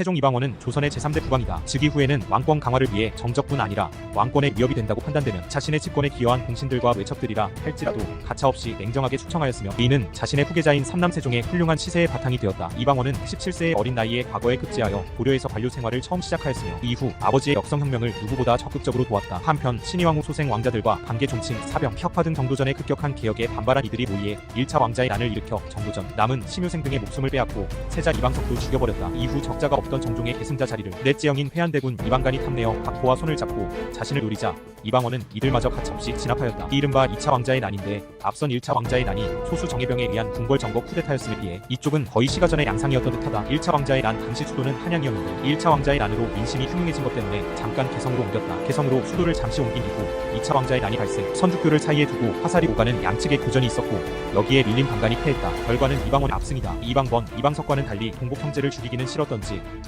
태종 이방원은 조선의 제3대 국왕이다. 즉위 후에는 왕권 강화를 위해 정적뿐 아니라 왕권의 위협이 된다고 판단되면 자신의 집권에 기여한 공신들과 외척들이라 할지라도 가차없이 냉정하게 숙청하였으며 이는 자신의 후계자인 삼남 세종의 훌륭한 치세의 바탕이 되었다. 이방원은 17세의 어린 나이에 과거에 급제하여 고려에서 관료 생활을 처음 시작하였으며 이후 아버지의 역성혁명을 누구보다 적극적으로 도왔다. 한편 신의왕후 소생 왕자들과 반계 종친 사병 혁파 등 정도전에 급격한 개혁에 반발한 이들이 모이에 1차 왕자의 난을 일으켜 정도전 남은 심효생 등의 목숨을 빼앗고 세자 이방석도 죽여버렸다. 이후 적자가 없던 정종의 계승자 자리를 넷째영인 회한대군 이방간이 탐내어 박호와 손을 잡고 자신을 노리자 이방원은 이들마저 가차없이 진압하였다. 이른바 2차 왕자의 난인데 앞선 1차 왕자의 난이 소수 정예병에 의한 궁궐 정거 쿠데타였음에 비해 이쪽은 거의 시가전의 양상이었던 듯하다. 1차 왕자의 난 당시 수도는 한양이었는데 1차 왕자의 난으로 민심이 흉흉해진 것 때문에 잠깐 개성으로 옮겼다. 개성으로 수도를 잠시 옮긴 이후 2차 왕자의 난이 발생 선주교를 사이에 두고 화살이 오가는 양측의 교전이 있었고 여기에 밀린 방간이 패했다. 결과는 이방원의 압승이다. 이방번, 이방석과는 달리 동복 형제를 죽이기는 싫었던지